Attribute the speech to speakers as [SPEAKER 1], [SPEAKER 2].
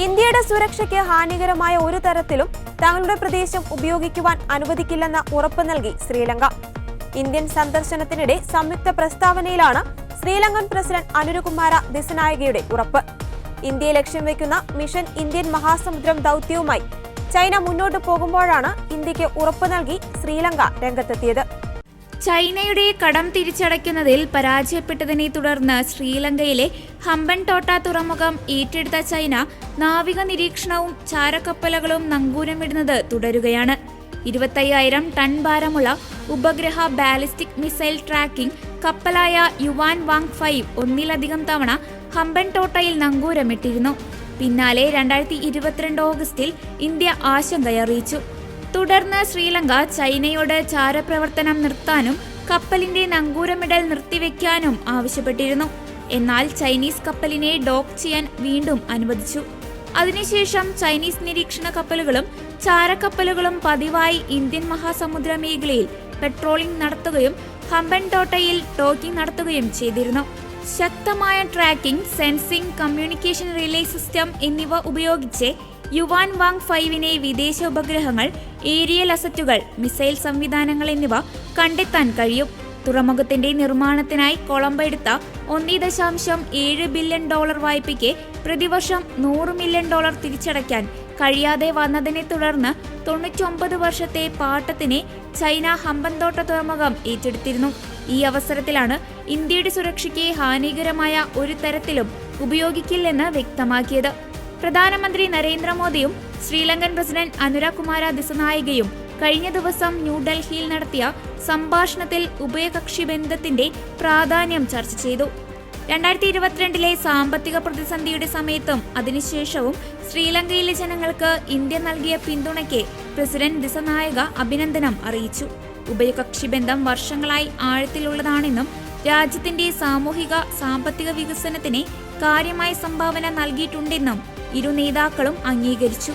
[SPEAKER 1] ഇന്ത്യയുടെ സുരക്ഷയ്ക്ക് ഹാനികരമായ ഒരു തരത്തിലും തങ്ങളുടെ പ്രദേശം ഉപയോഗിക്കുവാൻ അനുവദിക്കില്ലെന്ന ഉറപ്പ് നൽകി ശ്രീലങ്ക. ഇന്ത്യൻ സന്ദർശനത്തിനിടെ സംയുക്ത പ്രസ്താവനയിലാണ് ശ്രീലങ്കൻ പ്രസിഡന്റ് അനുരകുമാര ദിസനായകയുടെ ഉറപ്പ്. ഇന്ത്യയെ ലക്ഷ്യം വയ്ക്കുന്ന മിഷൻ ഇന്ത്യൻ മഹാസമുദ്രം ദൗത്യവുമായി ചൈന മുന്നോട്ട് പോകുമ്പോഴാണ് ഇന്ത്യയ്ക്ക് ഉറപ്പ് നൽകി ശ്രീലങ്ക രംഗത്തെത്തിയത്.
[SPEAKER 2] ചൈനയുടെ കടം തിരിച്ചടയ്ക്കുന്നതിൽ പരാജയപ്പെട്ടതിനെ തുടർന്ന് ശ്രീലങ്കയിലെ ഹമ്പൻ ടോട്ട തുറമുഖം ഏറ്റെടുത്ത ചൈന നാവിക നിരീക്ഷണവും ചാരക്കപ്പലുകളും നങ്കൂരമിടുന്നത് തുടരുകയാണ്. ഇരുപത്തയ്യായിരം ടൺ ഭാരമുള്ള ഉപഗ്രഹ ബാലിസ്റ്റിക് മിസൈൽ ട്രാക്കിംഗ് കപ്പലായ യുവാൻ വാങ് ഫൈവ് ഒന്നിലധികം തവണ ഹമ്പൻ ടോട്ടയിൽ നങ്കൂരമിട്ടിരുന്നു. പിന്നാലെ രണ്ടായിരത്തി ഇരുപത്തിരണ്ട് ഓഗസ്റ്റിൽ ഇന്ത്യ ആശങ്കയറിയിച്ചു. തുടർന്ന് ശ്രീലങ്ക ചൈനയോട് ചാരപ്രവർത്തനം നിർത്താനും കപ്പലിന്റെ നങ്കൂരമിടൽ നിർത്തിവെക്കാനും ആവശ്യപ്പെട്ടിരുന്നു. എന്നാൽ ചൈനീസ് കപ്പലിനെ ഡോക്ക് ചെയ്യാൻ വീണ്ടും അനുവദിച്ചു. അതിനുശേഷം ചൈനീസ് നിരീക്ഷണ കപ്പലുകളും ചാരക്കപ്പലുകളും പതിവായി ഇന്ത്യൻ മഹാസമുദ്ര മേഖലയിൽ പെട്രോളിംഗ് നടത്തുകയും ഹമ്പൻ ടോട്ടയിൽ ടോക്കിംഗ് നടത്തുകയും ചെയ്തിരുന്നു. ശക്തമായ tracking sensing communication relay system എന്നിവ ഉപയോഗിച്ച് യുവാൻ വാങ് ഫൈവിനെ വിദേശ ഉപഗ്രഹങ്ങൾ ഏരിയൽ അസറ്റുകൾ മിസൈൽ സംവിധാനങ്ങൾ എന്നിവ കണ്ടെത്താൻ കഴിയും. തുറമുഖത്തിന്റെ നിർമ്മാണത്തിനായി കൊളംബോ എടുത്ത ഒന്നേ ദശാംശം ഏഴ് ബില്യൺ ഡോളർ വായ്പയ്ക്ക് പ്രതിവർഷം നൂറ് മില്യൺ ഡോളർ തിരിച്ചടയ്ക്കാൻ കഴിയാതെ വന്നതിനെ തുടർന്ന് തൊണ്ണൂറ്റൊമ്പത് വർഷത്തെ പാട്ടത്തിനെ ചൈന ഹമ്പൻതോട്ട തുറമുഖം ഏറ്റെടുത്തിരുന്നു. ഈ അവസരത്തിലാണ് ഇന്ത്യയുടെ സുരക്ഷയ്ക്ക് ഹാനികരമായ ഒരു തരത്തിലും ഉപയോഗിക്കില്ലെന്ന് വ്യക്തമാക്കിയത്. പ്രധാനമന്ത്രി നരേന്ദ്രമോദിയും ശ്രീലങ്കൻ പ്രസിഡന്റ് അനുരാഗ് കുമാര ദിസനായികയും കഴിഞ്ഞ ദിവസം ന്യൂഡൽഹിയിൽ നടത്തിയ സംഭാഷണത്തിൽ ഉഭയകക്ഷി ബന്ധത്തിന്റെ പ്രാധാന്യം ചർച്ച ചെയ്തു. രണ്ടായിരത്തി ഇരുപത്തിരണ്ടിലെ സാമ്പത്തിക പ്രതിസന്ധിയുടെ സമയത്തും അതിനുശേഷവും ശ്രീലങ്കയിലെ ജനങ്ങൾക്ക് ഇന്ത്യ നൽകിയ പിന്തുണയ്ക്ക് പ്രസിഡന്റ് ദിസനായക അഭിനന്ദനം അറിയിച്ചു. ഉഭയകക്ഷി ബന്ധം വർഷങ്ങളായി ആഴത്തിലുള്ളതാണെന്നും രാജ്യത്തിന്റെ സാമൂഹിക സാമ്പത്തിക വികസനത്തിന് കാര്യമായ സംഭാവന നൽകിയിട്ടുണ്ടെന്നും ഇരു നേതാക്കളും അംഗീകരിച്ചു